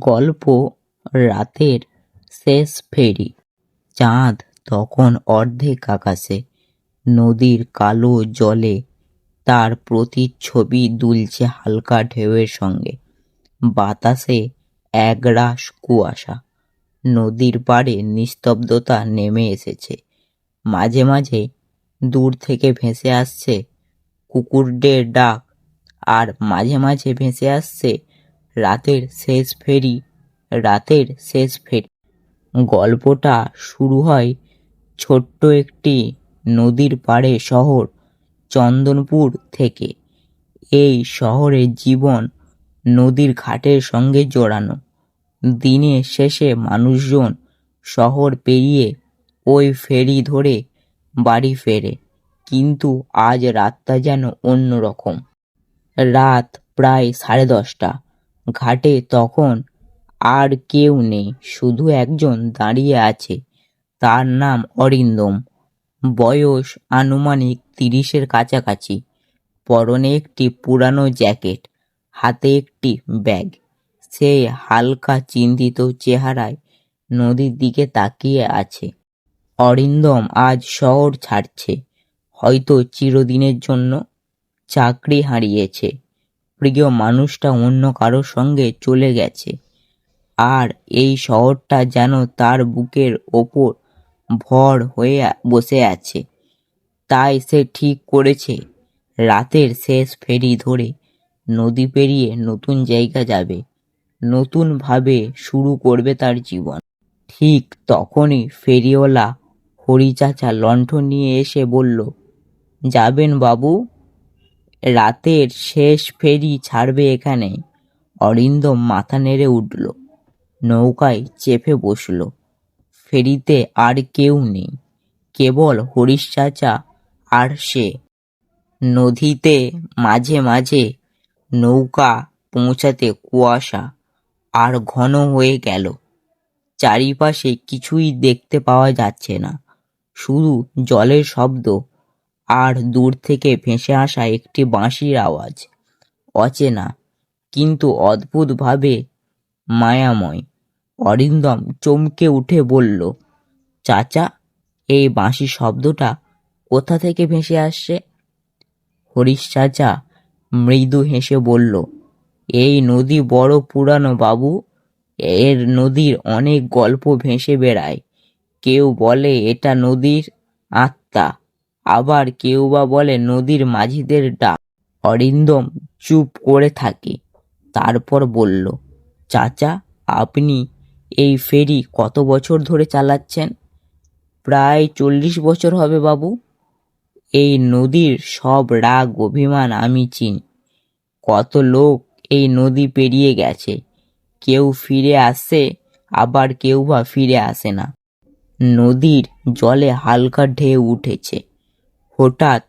গল্প রাতের শেষ ফেরি। চাঁদ তখন অর্ধেক আকাশে, নদীর কালো জলে তার প্রতিচ্ছবি দুলছে হালকা ঢেউয়ের সঙ্গে। বাতাসে একরাশ কুয়াশা, নদীর পাড়ে নিস্তব্ধতা নেমে এসেছে। মাঝে মাঝে দূর থেকে ভেসে আসছে কুকুরদের ডাক, আর মাঝে মাঝে ভেসে আসছে রাতের শেষ ফেরি, রাতের শেষ ফেরি। গল্পটা শুরু হয় ছোট্ট একটি নদীর পাড়ে শহর চন্দনপুর থেকে। এই শহরের জীবন নদীর ঘাটের সঙ্গে জড়ানো। দিনের শেষে মানুষজন শহর পেরিয়ে ওই ফেরি ধরে বাড়ি ফেরে। কিন্তু আজ রাতটা যেন অন্যরকম। রাত প্রায় সাড়ে দশটা। ঘাটে তখন আর কেউ নেই, শুধু একজন দাঁড়িয়ে আছে, তার নাম অরিন্দম। বয়স আনুমানিক তিরিশের কাছাকাছি। পরনে একটি পুরানো জ্যাকেট, হাতে একটি ব্যাগ। সে হালকা চিন্তিত চেহারায় নদীর দিকে তাকিয়ে আছে। অরিন্দম আজ শহর ছাড়ছে, হয়তো চিরদিনের জন্য চাকরি হারিয়েছে। প্রিয় মানুষটা অন্য কারোর সঙ্গে চলে গেছে। আর এই শহরটা যেন তার বুকের ওপর ভর হয়ে বসে আছে। তাই সে ঠিক করেছে। রাতের শেষ ফেরি ধরে নদী পেরিয়ে নতুন জায়গা যাবে। নতুনভাবে শুরু করবে তার জীবন। ঠিক তখনই ফেরিওয়ালা হরিচাচা লণ্ঠন নিয়ে এসে বলল, যাবেন বাবু? রাতের শেষ ফেরি ছাড়বে এখানে। অরিন্দম মাথা নেড়ে উঠল, নৌকায় চেপে বসল। ফেরিতে আর কেউ নেই, কেবল হরিশ চাচা আর সে। নদীতে মাঝে মাঝে নৌকা পৌঁছাতে কুয়াশা আর ঘন হয়ে গেল। চারিপাশে কিছুই দেখতে পাওয়া যাচ্ছে না, শুধু জলের শব্দ আর দূর থেকে ভেসে আসা একটি বাঁশির আওয়াজ। অচেনা, কিন্তু অদ্ভুতভাবে মায়াময়। অরিন্দম চমকে উঠে বলল, চাচা, এই বাঁশি শব্দটা কোথা থেকে ভেসে আসছে? হরিশ চাচা মৃদু হেসে বলল, এই নদী বড় পুরানো বাবু। এর নদীর অনেক গল্প ভেসে বেড়ায়। কেউ বলে এটা নদীর আত্মা। আবার কেউ বা বলে নদীর মাঝিদের ডাক। অরিন্দম চুপ করে থাকে। তারপর বলল, চাচা, আপনি এই ফেরি কত বছর ধরে চালাচ্ছেন? প্রায় চল্লিশ বছর হবে বাবু। এই নদীর সব রাগ, অভিমান আমি চিনি। কত লোক এই নদী পেরিয়ে গেছে। কেউ ফিরে আসে, আবার কেউ বা ফিরে আসে না। নদীর জলে হালকা ঢেউ উঠেছে। হঠাৎ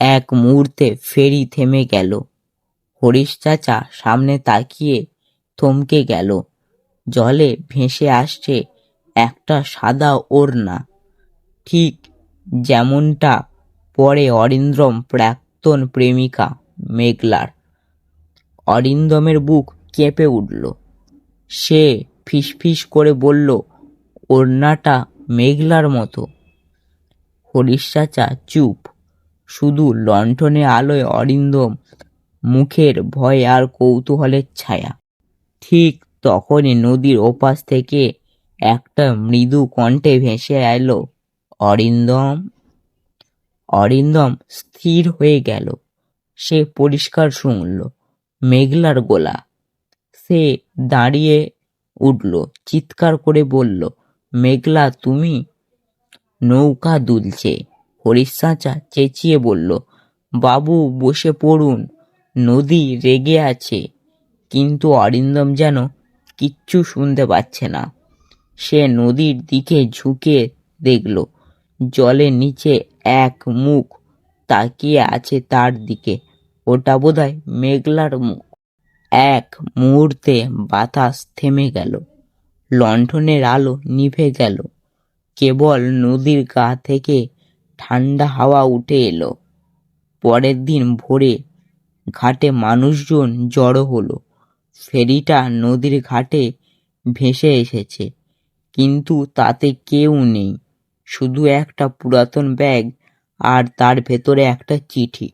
এক মুহূর্তে ফেরি থেমে গেল। হরিশ চাচা সামনে তাকিয়ে থমকে গেল। জলে ভেসে আসছে একটা সাদা ওড়না। ঠিক যেমনটা পরে অরিন্দ্রম প্রাক্তন প্রেমিকা মেঘলার। অরিন্দমের বুক কেঁপে উঠল। সে ফিসফিস করে বলল, ওড়নাটা মেঘলার মতো। হরিশ চাচা চুপ শুধু লণ্ঠনে আলোয় অরিন্দম, মুখের ভয় আর কৌতূহলের ছায়া। ঠিক তখনই নদীর ওপাশ থেকে একটা মৃদু কণ্ঠে ভেসে এলো, অরিন্দম অরিন্দম স্থির হয়ে গেল। সে পরিষ্কার শুনল, মেঘলার গোলা। সে দাঁড়িয়ে উঠল, চিৎকার করে বলল, মেঘলা, তুমি নৌকা দুলছে। হরিশ চাচা চেঁচিয়ে বলল, বাবু, বসে পড়ুন। নদী রেগে আছে, কিন্তু অরিন্দম যেন কিচ্ছু শুনতে পাচ্ছে না। সে নদীর দিকে ঝুঁকে দেখল জলের নিচে এক মুখ তাকিয়ে আছে তার দিকে। ওটা বোধহয় মেঘলার মুখ। এক মুহূর্তে বাতাস থেমে গেল, লণ্ঠনের আলো নিভে গেল। কেবল নদীর গা থেকে ঠান্ডা হাওয়া উঠে এলো। পরের দিন ভোরে ঘাটে মানুষজন জড়ো হলো। ফেরিটা নদীর ঘাটে ভেসে এসেছে, কিন্তু তাতে কেউ নেই, শুধু একটা পুরাতন ব্যাগ আর তার ভেতরে একটা চিঠি।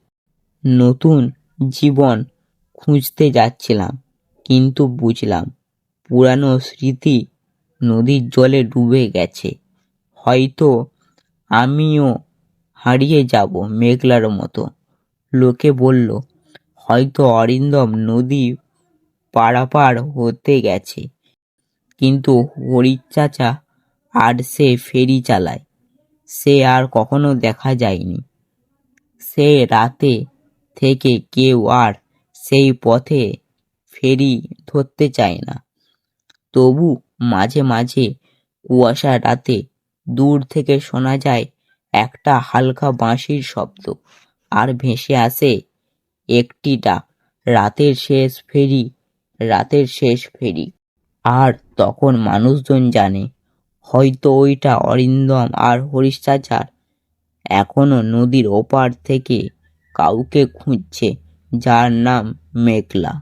নতুন জীবন খুঁজতে যাচ্ছিলাম, কিন্তু বুঝলাম পুরানো স্মৃতি নদীর জলে ডুবে গেছে। হয়তো আমিও হারিয়ে যাব মেঘলার মতো। লোকে বলল, হয়তো অরিন্দম নদী পারাপার হতে গেছে। কিন্তু হরির চাচা আর সে ফেরি চালায়। সে আর কখনো দেখা যায়নি। সে রাতে থেকে কেউ আর সেই পথে ফেরি ধরতে চায় না। তবু মাঝে মাঝে কুয়াশা রাতে দূর থেকে শোনা যায় একটা হালকা বাঁশির শব্দ। আর ভেসে আসে একটি ডাক রাতের শেষ ফেরি, রাতের শেষ ফেরি। আর তখন মানুষজন জানে, হয়তো ওইটা অরিন্দম আর হরিশ চাচার এখনও নদীর ওপার থেকে কাউকে খুঁজছে, যার নাম মেঘলা।